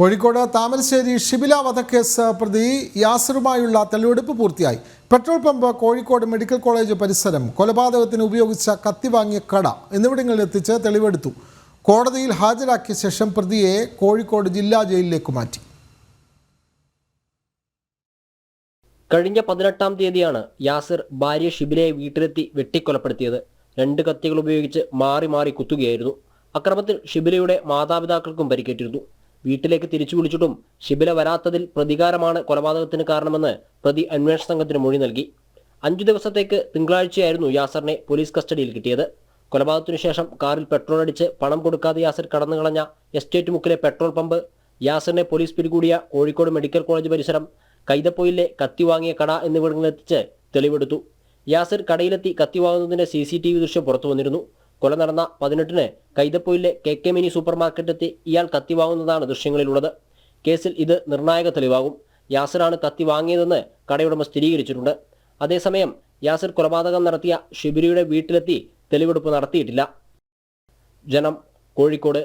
കോഴിക്കോട് താമരശ്ശേരി ഷിബില വധക്കേസ് പ്രതി യാസറുമായുള്ള തെളിവെടുപ്പ് പൂർത്തിയായി. Petrol pump Kozhikode medical college പരിസരം കൊലപാതകത്തിന് ഉപയോഗിച്ച കത്തി വാങ്ങിയ കട എന്നിവിടങ്ങളിൽ എത്തിച്ച് തെളിവെടുത്തു. കോടതിയിൽ ഹാജരാക്കിയ ശേഷം പ്രതിയെ കോഴിക്കോട് ജില്ലാ ജയിലിലേക്ക് മാറ്റി. കഴിഞ്ഞ പതിനെട്ടാം തീയതിയാണ് യാസിർ ഭാര്യ ഷിബിലയെ വീട്ടിലെത്തി വെട്ടിക്കൊലപ്പെടുത്തിയത്. രണ്ട് കത്തികൾ ഉപയോഗിച്ച് മാറി മാറി കുത്തുകയായിരുന്നു. അക്രമത്തിൽ ഷിബിലയുടെ മാതാപിതാക്കൾക്കും പരിക്കേറ്റിരുന്നു. വീട്ടിലേക്ക് തിരിച്ചു വിളിച്ചിട്ടും ഷിബില വരാത്തതിൽ പ്രതികാരമാണ് കൊലപാതകത്തിന് കാരണമെന്ന് പ്രതി അന്വേഷണ സംഘത്തിന് മൊഴി നൽകി. അഞ്ചു ദിവസത്തേക്ക് തിങ്കളാഴ്ചയായിരുന്നു യാസറിനെ പോലീസ് കസ്റ്റഡിയിൽ കിട്ടിയത്. കൊലപാതകത്തിനു ശേഷം കാറിൽ പെട്രോൾ അടിച്ച് പണം കൊടുക്കാതെ യാസിർ കടന്നുകളഞ്ഞ എസ്റ്റേറ്റ് മുക്കിലെ പെട്രോൾ പമ്പ് യാസിറിനെ പോലീസ് പിടികൂടിയ കോഴിക്കോട് മെഡിക്കൽ കോളേജ് പരിസരം കൈതപ്പൊയിലെ കത്തി വാങ്ങിയ കട എന്നിവിടങ്ങളിലെത്തിച്ച് തെളിവെടുത്തു. യാസിർ കടയിലെത്തി കത്തി വാങ്ങുന്നതിന്റെ സി സി ടി വി ദൃശ്യം പുറത്തു വന്നിരുന്നു കൊല നടന്ന പതിനെട്ടിന് കൈതപ്പൊയിലെ കെ കെ മിനി സൂപ്പർ മാർക്കറ്റെത്തി ഇയാൾ കത്തി വാങ്ങുന്നതാണ് ദൃശ്യങ്ങളിലുള്ളത്. കേസിൽ ഇത് നിർണായക തെളിവാകും. യാസിറാണ് കത്തി വാങ്ങിയതെന്ന് കടയുടമ സ്ഥിരീകരിച്ചിട്ടുണ്ട്. അതേസമയം യാസിർ കൊലപാതകം നടത്തിയ ഷിബിരിയുടെ വീട്ടിലെത്തി തെളിവെടുപ്പ് നടത്തിയിട്ടില്ല. ജനം കോഴിക്കോട്